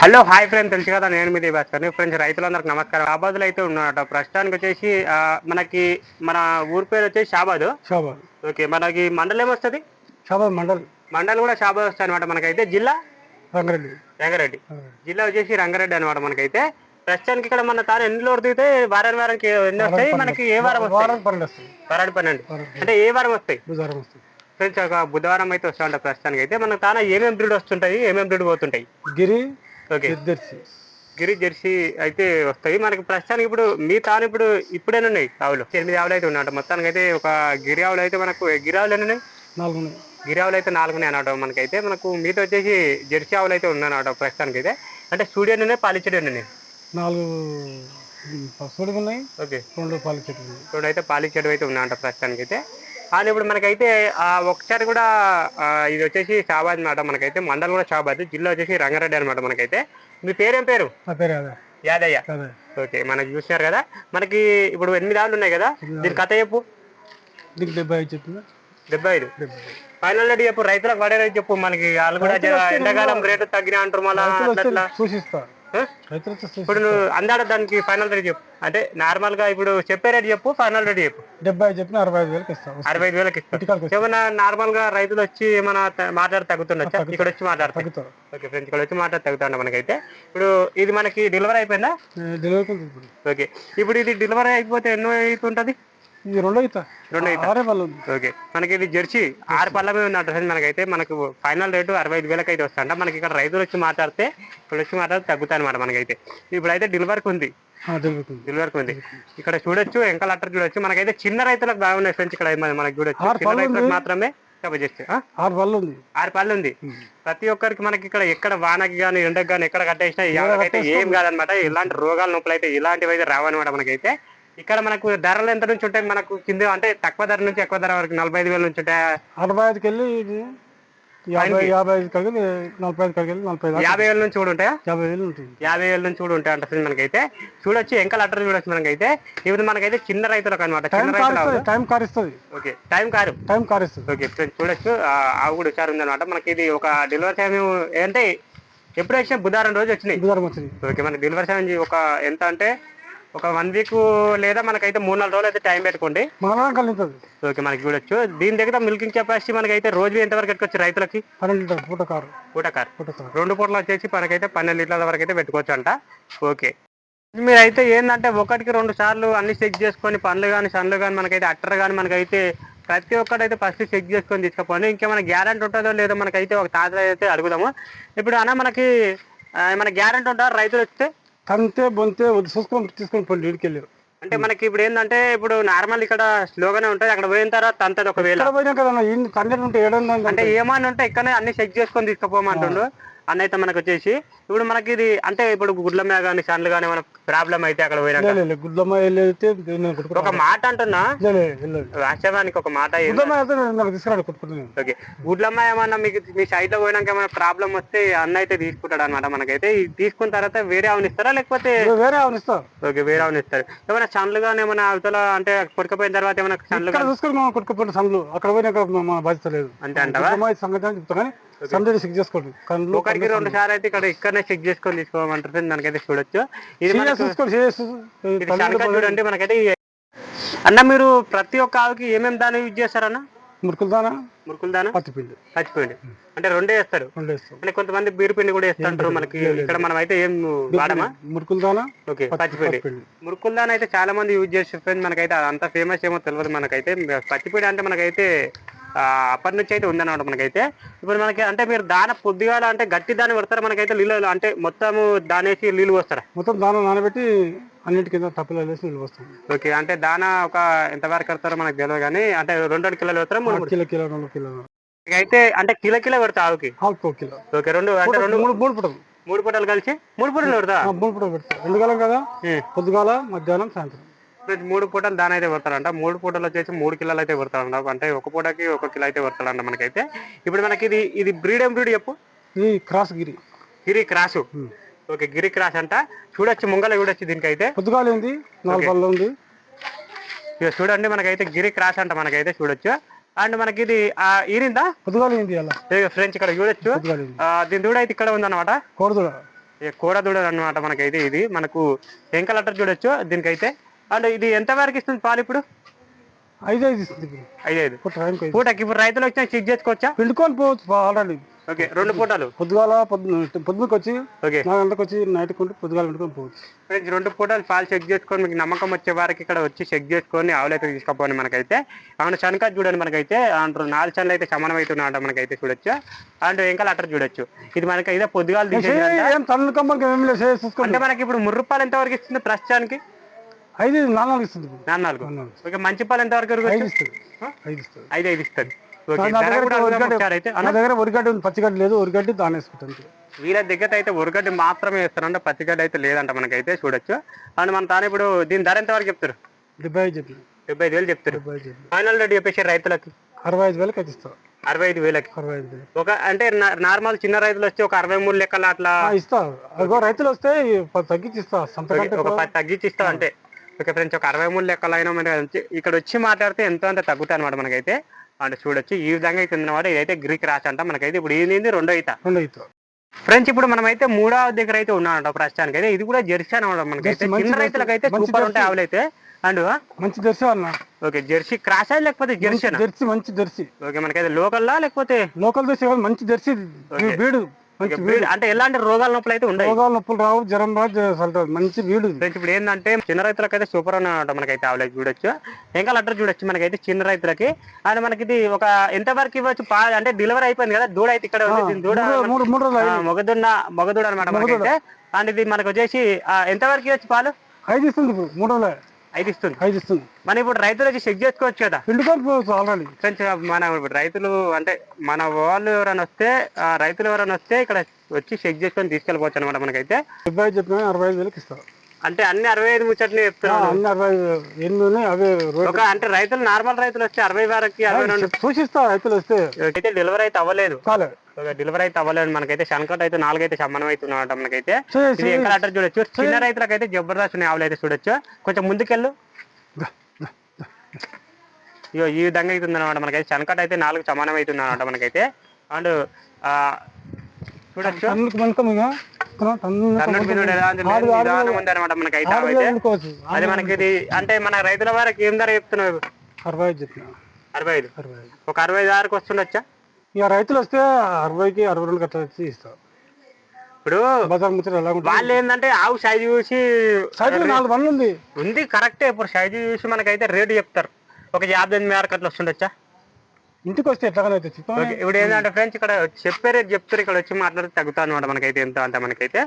Hello hi friend తెలుసు కదా నేను మీది భాస్కర్ ఫ్రెండ్స్ రైతులందరికి నమస్కారం. షాబాద్లో అయితే ఉన్నాడట ప్రస్తుతానికి వచ్చేసి మనకి మన ఊరి పేరు వచ్చేసి షాబాద్ షాబాద్ ఓకే మనకి మండలం ఏమొస్తుంది? షాబాద్ మండల్. మండలం కూడా షాబాద్ వస్తుంది అనమాట మనకైతే. జిల్లా? రంగారెడ్డి. రంగారెడ్డి. జిల్లా వచ్చేసి రంగారెడ్డి అనమాట మనకైతే. ప్రస్తుతానికి ఇక్కడ మన తాను ఎన్ని లోటు దిగితే వారం వారానికి ఎన్ని వస్తాయి? మనకి ఏ వారం వస్తాయి? వారం పన్నెండు వస్తుంది వారానికి పన్నెండు. అంటే ఏ వారం వస్తాయి? ఫ్రెండ్స్ ఒక బుధవారం అయితే వస్తా ఉంటాయి ప్రస్తుతానికి అయితే మన తాన ఏమేమి బ్రీడ్ వస్తుంటాయి? ఏమేమి బ్రీడ్ పోతుంటాయి? గిరి గిరి జెర్సీ అయితే వస్తాయి. మనకి ప్రస్తుతానికి ఇప్పుడు మీ తాను ఇప్పుడు ఇప్పుడేనా ఉన్నాయి ఆవులు? ఎనిమిది ఆవులు అయితే ఉన్నాయంట. మొత్తానికి అయితే ఒక గిరి ఆవులు అయితే మనకు గిరి ఆవులు ఎన్ని ఉన్నాయి? నాలుగు ఉన్నాయి గిరి ఆవులు అయితే నాలుగు ఉన్నాయి అన్నమాట మనకైతే. మనకు మీతో వచ్చేసి జెర్సీ ఆవులు అయితే ఉన్నాయి అన్నమాట ప్రస్తుతానికి అయితే అంటే స్టూడియో ఉన్నాయి? పాలిచ్చడి ఉన్నాయి? నాలుగు ఉన్నాయి ఓకే రెండు పాలు చెట్లు ఉన్నాయి ఇప్పుడు అయితే పాలిచ్చడి అయితే ఉన్నాయంట ప్రస్తుతానికి అయితే అండ్ ఇప్పుడు మనకైతే ఆ ఒకసారి కూడా ఇది వచ్చేసి షాబాద్ అనమాట మనకైతే మండలం కూడా షాబాద్ జిల్లా వచ్చేసి రంగారెడ్డి అనమాట మనకైతే. మీ పేరేం పేరు? యాదయ్య. ఓకే మనకి చూసినారు కదా. మనకి ఇప్పుడు ఎనిమిది ఆవులు ఉన్నాయి కదా. దీని కథ చెప్పు. నీకు డెబ్బై ఐదు చెప్పిందా డెబ్బై ఐదు. ఫైనల్ చెప్పు రైతులకు పడే చెప్పు మనకి వాళ్ళు కూడా ఎండాకాలం రేటు తగ్గిన అంటారు మళ్ళా రైతులు ఇప్పుడు నువ్వు అందాడ దానికి ఫైనల్ రేట్ చెప్పు. అంటే నార్మల్గా ఇప్పుడు చెప్పే రేట్ చెప్పు ఫైనల్ రేట్ చెప్పు. డెబ్బై చెప్పిన అరవై ఐదు వేలకు ఇస్తా. అరవై ఐదు వేలకి ఏమన్నా నార్మల్గా రైతులు వచ్చి ఏమన్నా త- మాట్లాడి తగ్గుతుండొచ్చా? ఇక్కడ వచ్చి తగ్గుతారు. ఓకే ఫ్రెండ్స్ ఇక్కడ వచ్చి మాట్లాడి తగ్గుతాండ మనకైతే. ఇప్పుడు ఇది మనకి డెలివరీ అయిపోయిందా? Delivery okay. ఇప్పుడు ఇది డెలివరీ అయిపోతే ఎన్నో అవుతుంటది? రెండో అవుతా రెండు ఓకే. మనకి ఇది జెర్సీ ఆరు పళ్ళ మీద అడ్రస్ మనకైతే మనకు ఫైనల్ రేటు అరవై ఐదు వేలకి అయితే వస్తుంట మనకి ఇక్కడ రైతులు వచ్చి మాట్లాడితే ఇక్కడ వచ్చి మాట్లాడితే తగ్గుతాయి అనమాట మనకైతే. ఇప్పుడైతే డెలివరీకి ఉంది. డెలివరీకి ఉంది. ఇక్కడ చూడొచ్చు ఇంకా లెటర్ చూడొచ్చు. మనకైతే చిన్న రైతులకు బాగున్నాయి ఫ్రెండ్స్ ఇక్కడ మన- మనకి చూడొచ్చు. చిన్న రైతులకు. మాత్రమే? ఆరు పళ్ళు ఉంది. ఆరు పళ్ళు ఉంది. ప్రతి ఒక్కరికి మనకి ఇక్కడ ఎక్కడ వానకి కానీ ఎండకి కానీ ఎక్కడ కట్టేసినా అయితే ఏం కాదనమాట ఇలాంటి రోగాల నొప్పులు అయితే ఇలాంటివి అయితే రావన్నమాట మనకైతే. ఇక్కడ మనకు ధరలు ఎంత నుంచి ఉంటాయి? మనకు కింద అంటే తక్కువ ధర నుంచి ఎక్కువ ధర వరకు నలభై ఐదు వేల నుంచి ఉంటాయి? అరవై ఐదుకి వెళ్ళి యాభై యాభై ఐదు కలిగి నలభై ఐదు కలిగి నలభై యాభై వేల నుంచి కూడా ఉంటాయా? యాభై వేలు ఉంటుంది. యాభై వేల నుంచి కూడా ఉంటాయి అంటే మనకైతే. చూడొచ్చు ఇంకా లెటర్ చూడొచ్చు మనకైతే. ఇప్పుడు మనకైతే చిన్న రైతులకు అనమాట చిన్న రైతులు టైం కారుస్తుంది. Okay time car. Time okay చూడొచ్చు. ఆవు కూడా హుషారు ఉందన్నమాట. మనకి ఇది ఒక డెలివరీ టైం అంటే ఎప్పుడు వచ్చినా బుధవారం రోజు వచ్చినాయి. బుధవారం వచ్చింది ఓకే మనకి డెలివరీ టైం ఒక ఎంత అంటే ఒక వన్ వీక్ లేదా మనకైతే మూడు నాలుగు రోజులు అయితే టైం పెట్టుకోండి. కలుగుతుంది. ఓకే మనకి చూడొచ్చు దీని దగ్గర మిల్కింగ్ కెపాసిటీ మనకైతే రోజు ఎంతవరకు ఎట్టుకోవచ్చు రైతులకి? పన్నెండు లీటర్ పూట కారు. పూటకారు పూట కారు. రెండు పూటలు వచ్చేసి మనకైతే పన్నెండు లీటర్ల వరకు అయితే పెట్టుకోవచ్చు అంట ఓకే మీరైతే ఏంటంటే ఒకటికి రెండు సార్లు అన్ని చెక్ చేసుకొని పండ్లు కానీ సన్లు కానీ మనకైతే అట్టర్ కానీ మనకైతే ప్రతి ఒక్కటైతే ఫస్ట్ చెక్ చేసుకొని తీసుకుపోండి. ఇంకేమైనా గ్యారంటీ ఉంటుందో లేదో మనకైతే ఒక తాత అయితే అడుగుదాము. ఇప్పుడు అన్న మనకి ఏమైనా గ్యారంటీ ఉంటారా రైతులు వస్తే తంతే బొంతే వద్దు. చూసుకొని తీసుకొని పోయి ఇంటికి వెళ్ళారు అంటే మనకి ఇప్పుడు ఏంటంటే ఇప్పుడు నార్మల్ ఇక్కడ స్లోగానే ఉంటుంది. అక్కడ పోయిన తర్వాత అంతది ఒకవేళ. పోయినా కదా ఉంటే ఏడన్నా అంటే ఏమని ఉంటే ఇక్కడనే అన్ని చెక్ చేసుకొని తీసుకుపోమంటుండు. అన్న అయితే మనకు వచ్చేసి ఇప్పుడు మనకి ఇది అంటే ఇప్పుడు గుడ్ల మీద కానీ సన్లు కానీ ఏమైనా ప్రాబ్లం అయితే అక్కడ పోయినాక? గుడ్లమ్మ ఒక మాట అంటున్నా? వాస్తవానికి ఒక మాట? గుడ్లమ్మ ఓకే. గుడ్లమ్మ ఏమన్నా మీకు మీ సైడ్లో పోయినాక ఏమైనా ప్రాబ్లం వస్తే అన్న అయితే తీసుకుంటాడు అనమాట మనకైతే. తీసుకున్న తర్వాత వేరే ఆవుని ఇస్తారా లేకపోతే? వేరే ఆవును ఇస్తా ఓకే వేరే ఆవుని ఇస్తారు. ఏమైనా చండ్లు కానీ ఏమైనా అవతల అంటే కొట్టుకుపోయిన తర్వాత ఏమైనా ఇక్కడ చూసుకొని మనం కొట్టుకుపోయిన సందులు అక్కడ పోయినాక మన బాధ్యత లేదు. గుడ్లమ్మ అయితే సంగతి చెప్తా. కానీ చెక్ చేసుకోండి. కళ్ళు ఒకరికి రెండు సార్లు అయితే ఇక్కడ ఇక్కడనే చెక్ చేసుకొని తీసుకోమంటారు మనకైతే చూడొచ్చు. ఇది చూడండి మనకైతే అన్న మీరు ప్రతి ఒక్క ఆవుకి ఏమేమి దాని యూజ్ చేస్తారన్న? మురుకులు దానా మురుకులు దానా పత్తిపిండి. అంటే రెండే వేస్తారు? అంటే కొంతమంది బీరు పిండి కూడా వేస్తుంటారు మనకి. ఇక్కడ మనం అయితే ఏం వాడమా? మురుకులు దానా ఓకే పచ్చిపిండి పత్తిపిండి మురుకులు దాని అయితే చాలా మంది యూజ్ చేసే ఫ్రెండ్ మనకైతే అంత ఫేమస్ ఏమో తెలియదు మనకైతే. పచ్చిపిండి అంటే మనకైతే అప్పటి నుంచి అయితే ఉందన్నమాట మనకైతే. ఇప్పుడు మనకి అంటే మీరు దాన పొద్దుగాల అంటే గట్టి దాన్ని పెడతారా? మనకైతే నీళ్ళు అంటే మొత్తము దానేసి నీళ్ళు పోస్తారా? మొత్తం దానా నానబెట్టి అన్నిటి కింద తప్పులు వేసి నిల్వ వస్తాం ఓకే అంటే దానా ఒక ఎంత వరకు కడతారో మనకు తెలియదు కానీ అంటే రెండు రెండు కిలోలు పెడతారా మూడు కిలో కిలో రెండు కిలో అయితే అంటే కిలో కిలో పెడతా ఆవుకి? Half kilo. ఓకే రెండు అంటే రెండు మూడు మూడు పుటలు. మూడు పూటలు కలిసి? మూడు పూటలు పెడతా? మూడు పుటలు పెడతా. రెండు కాలం కదా. పొద్దుగాల మధ్యాహ్నం సాయంత్రం. ఇప్పుడు మూడు పూటలు దాని అయితే పెడతారంట. మూడు పూటలు వచ్చేసి మూడు కిలోలు అయితే పెడతారంట. అంటే ఒక పూటకి ఒక కిలో అయితే పెడతాడంట మనకైతే. ఇప్పుడు మనకి ఇది ఇది బ్రీడ్ ఏం బ్రీడ్ చెప్పు? Cross Giri. Giri cross. Okay Giri cross అంట. చూడొచ్చు ముంగల చూడొచ్చు దీనికైతే. పొద్దుగాల ఉంది. నాలుగు చూడండి మనకైతే గిరి క్రాస్ అంట మనకైతే చూడొచ్చు. అండ్ మనకి ఇది ఆ, ఈరిందా? పొద్దుగాల ఉంది అలా? ఫ్రెండ్స్ ఇక్కడ చూడొచ్చు. దీని దూడ అయితే ఇక్కడ ఉందన్నమాట. కూర దూడలు అనమాట మనకైతే ఇది. మనకు ఎంక లెటర్ చూడొచ్చు దీనికైతే? అండ్ ఇది ఎంత వరకు ఇస్తుంది పాలు ఇప్పుడు? ఐదు ఐదు ఇస్తుంది. ఐదు ఐదు. పూటకి ఇప్పుడు రైతులు వచ్చినా చెక్ చేసుకోవచ్చా? పిండుకొని పోవచ్చు ఆల్రెడీ. ఓకే రెండు పూటలు. పొద్దుగాల పొద్దు పొద్దునకి వచ్చి ఓకే. నాలుగు గంటలకు వచ్చి నైట్ కొంటే పొద్దుగాల పిండుకొని పోవచ్చు. ఫ్రెండ్స్ రెండు పూటలు పాలు చెక్ చేసుకొని మీకు నమ్మకం వచ్చే వారికి ఇక్కడ వచ్చి చెక్ చేసుకొని ఆవులైతే తీసుకపోండి మనకైతే. అవును శనక చూడండి మనకైతే. అంటారు నాలుగు చన్నులు అయితే సమానం అవుతున్నాయంట మనకైతే చూడొచ్చు. అండ్ ఇంకా లెటర్ చూడొచ్చు. ఇది మనకి అయితే పొద్దుగాలు తీసేది అంటే మనకి ఇప్పుడు ముర్రు పాలు ఎంత వరకు ఇస్తుంది ప్రస్తుతానికి? ఐదు నాలుగు నాలుగు ఇస్తుంది ఇప్పుడు. నాలుగు. నాలుగు. ఓకే మంచి పాలు ఎంత వరకు ఐదు? ఇస్తుంది. ఆ? ఐదు ఇస్తుంది. ఐదు ఐదు ఇస్తుంది. ఓకే నా ధర దగ్గర ఒరిగడ్డి- ఒరిగడ్డి ఉంది. పచ్చిగడ్డి లేదు ఒరిగడ్డి దాని వీళ్ళ దగ్గర అయితే ఉరగడ్డి మాత్రమే వేస్తారంటే పచ్చిగడ్డి అయితే లేదంట మనకైతే చూడొచ్చు. అండ్ మన తాను ఇప్పుడు దీని ధర ఎంత వరకు చెప్తారు? డెబ్బై ఐదు డెబ్బై ఐదు వేలు చెప్తారు. ఫైనల్ రేట్ చెప్పేసి రైతులకి? అరవై ఐదు వేలకి అయితే ఇస్తా. అరవై ఐదు వేలకి. అరవై ఐదు ఒక అంటే నార్మల్ చిన్న రైతులు వచ్చి ఒక అరవై మూడు లెక్కల అట్లా ఇస్తా. రైతులు వస్తే తగ్గించి ఇస్తా. ఒక తగ్గించి ఇస్తాం అంటే ఓకే ఫ్రెండ్స్ ఒక అరవై మూడు లెక్కలు అయినా వచ్చి- ఇక్కడ వచ్చి మాట్లాడితే ఎంతో అంత తగ్గుతాయి అనమాట మనకైతే. అంటే చూడొచ్చు ఈ విధంగా అయితే ఉందన్నమాట. ఇదైతే గ్రీక్ రాసి అంట మనకైతే. ఇప్పుడు ఇది రెండో ఈత. రెండు ఇస్తా ఫ్రెండ్స్ ఇప్పుడు మనం అయితే మూడవ దగ్గర అయితే ఉన్నామంట ప్రస్తుతానికి అయితే ఇది కూడా జెర్సీ అనమాట మనకైతే. చిన్న రైతులకు అయితే సూపర్ ఉంటాయి. ఆవులు అయితే. అండ్ మంచి జెర్సీ అన్న ఓకే జెర్సీ క్రాస్ లేకపోతే జెర్సీ జెర్సీ మంచి జెర్సీ. ఓకే మనకైతే లోకల్లా లేకపోతే? లోకల్ మంచి జెర్సీ. ఓకే. అంటే ఎలాంటి రోగాల నొప్పులు అయితే ఉండవు. రోగాలు నొప్పులు రావు జ్వరం అసలు మంచి వీడు. ఇప్పుడు ఏంటంటే చిన్న రైతులకు అయితే సూపర్ అనమాట మనకైతే ఆవులకి చూడొచ్చు. ఇంకా లెటర్ చూడొచ్చు మనకైతే చిన్న రైతులకి. అండ్ మనకి ఇది ఒక ఎంత వరకు ఇవ్వచ్చు అంటే డెలివరీ అయిపోయింది కదా దూడ అయితే ఇక్కడ దూడ మొగదున్న మొగదూడ అనమాట మనకైతే. అండ్ ఇది మనకు వచ్చేసి ఎంత వరకు ఇవ్వచ్చు పాలు? ఐదు ఇస్తుంది మూడు రోజులు. ఐదు ఇస్తుంది ఐదు ఇస్తుంది. మనం ఇప్పుడు రైతులు వచ్చి చెక్ చేసుకోవచ్చు కదా. ఆల్రెడీ ఫ్రెండ్స్ మన ఇప్పుడు రైతులు అంటే మన వాళ్ళు ఎవరైనా వస్తే ఆ, రైతులు ఎవరైనా వస్తే ఇక్కడ వచ్చి చెక్ చేసుకొని తీసుకెళ్ళిపోవచ్చు అనమాట మనకైతే. డెబ్బై ఐదు చెప్పిన అరవై ఐదు వేలకి ఇస్తా. అంటే అన్ని అరవై ఐదు ముచ్చట్లు చెప్తున్నాను అన్ని అరవై అవే ఒక అంటే రైతులు నార్మల్ రైతులు వస్తే అరవై వరకు అరవై రెండు. చూసిస్తా రైతులు వస్తే. అయితే డెలివరీ అయితే అవ్వలేదు. కాలే ఒక డెలివరీ అయితే అవ్వలేదు. మనకైతే శనకట్ అయితే నాలుగు అయితే సమానం అవుతున్నమాట మనకైతే. ఇది ఎక్కడ చూడొచ్చు. చిన్న రైతులకు అయితే జబర్దస్త్ ఉన్నాయి ఆవులు అయితే చూడొచ్చు. కొంచెం ముందుకెళ్ళు. ఇగో ఈ విధంగా అవుతుంది అనమాట మనకైతే. శనకట్ అయితే నాలుగు సమానం అవుతుంది అనమాట మనకైతే. అండ్ చూడొచ్చు. మనకైతే అది మనకి ఇది అంటే మన రైతుల వారికి ఏం ధర చెప్తున్నావు? అరవై ఐదు అరవై ఐదు. అరవై ఐదు. ఒక అరవై ఐదు ఆరుకు వస్తుండొచ్చా? ఇక రైతులు వస్తే అరవైకి అరవై రెండు గట్ల వచ్చి ఇస్తా. ఇప్పుడు బజార్ ముచ్చట ఎలా ఉంటుంది? వాళ్ళు ఏంటంటే ఆవు సైజు చూసి సైకిల్ నాలుగు బండ్లు ఉంది. ఉంది కరెక్టే ఇప్పుడు సైజు చూసి మనకైతే రేటు చెప్తారు. ఒక యాభై ఎనిమిది ఆరు అట్లా వస్తుండొచ్చా? ఇంటికి వస్తే ఓకే ఇప్పుడు ఏంటంటే ఫ్రెండ్స్ ఇక్కడ చెప్పే రేట్ చెప్తారు ఇక్కడ వచ్చి మాట్లాడితే తగ్గుతా అనమాట మనకైతే ఎంత అంత మనకైతే.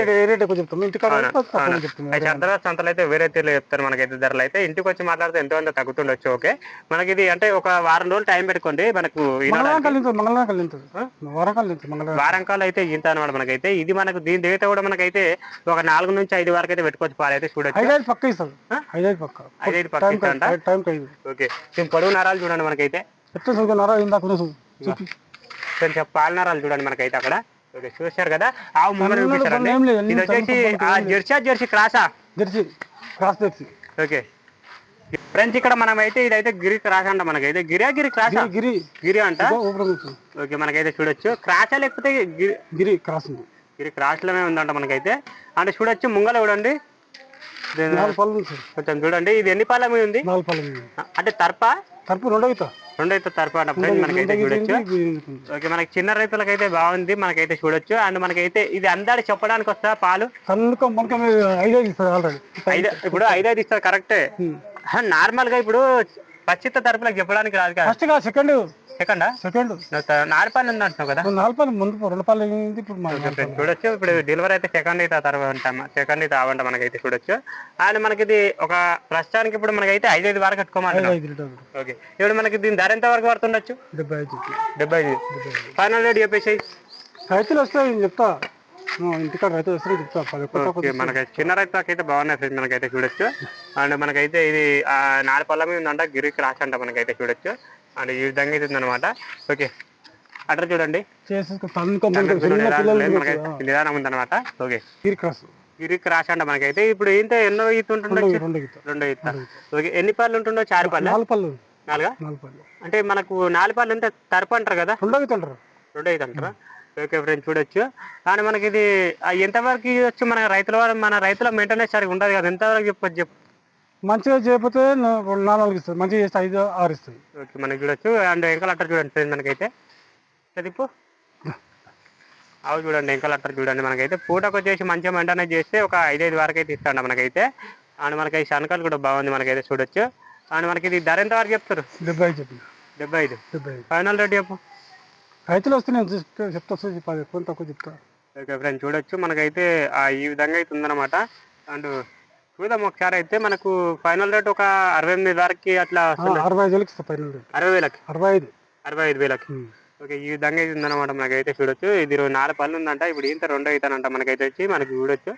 రేట్ రేట్ ఎక్కువ చెప్తాం చంద్ర సంతలు అయితే వేరే తీరులో చెప్తారు మనకైతే ధరలు అయితే. ఇంటికి వచ్చి మాట్లాడితే ఎంతో అంత తగ్గుతుండొచ్చు ఓకే. మనకి ఇది అంటే ఒక వారం రోజులు టైం పెట్టుకోండి మనకు వారం కాలం అయితే ఇంత అనమాట మనకైతే. ఇది మనకు దీని దిగితే కూడా మనకైతే ఒక నాలుగు నుంచి ఐదు వరకు అయితే పెట్టుకోవచ్చు పాలు అయితే చూడొచ్చు. ఐదు ఐదు పక్క. ఐదు పక్క పక్క ఓకే పొడవు నరాలు చూడండి మనకైతే. ఎట్లా ఇందాక చూపి కొంచెం పాల నరాలు చూడండి మనకైతే అక్కడ. ఓకే చూశారు కదా? ఆవు ఇది వచ్చేసి Jersey Jersey క్రాసా Jersey cross Jersey. Okay. Friends ఇక్కడ మనం అయితే ఇదైతే గిరి క్రాస్ అంట మనకైతే. గిరియా గిరి క్రాసా? గిరి గిరి. అంట. ఓకే మనకైతే చూడొచ్చు. క్రాసా లేకపోతే గిరి క్రాస్ ఉంది. గిరి క్రాస్లోనే ఉందంట మనకైతే. అంటే చూడొచ్చు ముంగల చూడండి. కొంచెం చూడండి ఇది ఎన్ని పాల మీద ఉంది? అంటే తర్ప? తరపు రెండో అవుతా రెండు అయితే తర్ప అంట ఫ్రెండ్స్ మనకైతే చూడొచ్చు. ఓకే మనకి చిన్న రైతులకైతే బాగుంది మనకైతే చూడొచ్చు. అండ్ మనకైతే ఇది అందాడి చెప్పడానికి వస్తా పాలు? మనక ఐదు ఇస్తారు ఇప్పుడు ఐదైదు కరెక్టే నార్మల్గా ఇప్పుడు పచ్చిత తరపులకు చెప్పడానికి రాదు కదా. సెకండ్ సెకండా? సెకండ్. ఉంది అంటున్నావు కదా? ముందు రెండు అయింది ఇప్పుడు చూడొచ్చు. ఇప్పుడు డెలివరీ అయితే సెకండ్ అయితే తర్వాత సెకండ్ అయితే అవంట మనకైతే చూడొచ్చు. అండ్ మనకి ఇది ఒక ప్రస్తుతానికి ఇప్పుడు మనకైతే ఐదు ఐదు ఓకే. ఇప్పుడు మనకి దీని ధర ఎంత వరకు పడుతుండొచ్చు? డెబ్బై ఐదు. డెబ్బై ఐదు. ఫైనల్ రేట్ చెప్పేసి రైతులు వస్తే నేను చెప్తా. మనకి చిన్న రైతులకు అయితే బాగున్నాయి ఫ్రెండ్స్ మనకైతే చూడొచ్చు. అండ్ మనకైతే ఇది నాలుగు పళ్ళ మీద ఉందంట గిరి క్రాస్ అంట మనకైతే చూడొచ్చు. అండ్ ఈ విధంగా అయితే ఉందన్నమాట ఓకే. అట్లా చూడండి. నిదానం ఉందన్నమాట. ఓకే. గిరి క్రాస్. అంట మనకైతే. ఇప్పుడు ఏంటో ఎన్నో ఈత రెండు ఉంటుండొచ్చు రెండు ఈత. ఓకే. ఎన్ని పళ్ళు ఉంటుండో చారు పళ్ళు? నాలుగు పళ్ళు. నాలుగా? నాలుగు పళ్ళు. అంటే మనకు నాలుగు పళ్ళు ఉంటే తరపు అంటారు కదా? రెండో గీత అంటారు. రెండో ఈత అంటారా? ఓకే ఫ్రెండ్స్ చూడొచ్చు. కానీ మనకి ఇది ఎంతవరకు ఇవ్వచ్చు మన రైతుల వారు? మన రైతుల మెయింటెనెన్స్ సరిగా ఉండదు కదా. ఎంతవరకు చెప్పొచ్చు చెప్పు. మంచిగా చేయకపోతే నాలుగు ఇస్తుంది. మంచిగా చేస్తే ఐదు ఆరు ఇస్తుంది. ఓకే మనకి చూడొచ్చు. అండ్ ఎంకల్ అట్టర్ చూడండి ఫ్రెండ్స్ మనకైతే. చదిపు అవి చూడండి ఎంకల్ అట్టర్ చూడండి మనకైతే. పూటకు వచ్చేసి మంచిగా మెయింటెనెన్స్ చేస్తే ఒక ఐదైదు వరకు అయితే ఇస్తాడు మనకైతే. అండ్ మనకి శనకాలు కూడా బాగుంది మనకైతే చూడొచ్చు. అండ్ మనకి ఇది ధర ఎంత వరకు చెప్తారు? డెబ్బై ఐదు చెప్పిన డెబ్బై ఐదు. డెబ్బై ఐదు. ఫైనల్ రేట్ చెప్పు. రైతులు వస్తే నేను చెప్తా చెప్పాలి కొంత తక్కువ చెప్తా. ఓకే ఫ్రెండ్స్ చూడొచ్చు. మనకైతే ఆ ఈ విధంగా అయితే ఉందన్నమాట. అండ్ చూద్దాం ఒకసారి అయితే మనకు ఫైనల్ రేట్ ఒక అరవై ఎనిమిది వరకు అట్లా అరవై ఐదు వేలకి పైన రేటు. అరవై వేలకి? అరవై ఐదు. అరవై ఐదు వేలకి. ఓకే ఈ విధంగా అయితే ఉందన్నమాట మనకైతే చూడొచ్చు. ఇది నాలుగు పళ్ళు ఉందంట ఇప్పుడు ఇంత రెండో అవుతానంట మనకైతే వచ్చి మనకి చూడొచ్చు.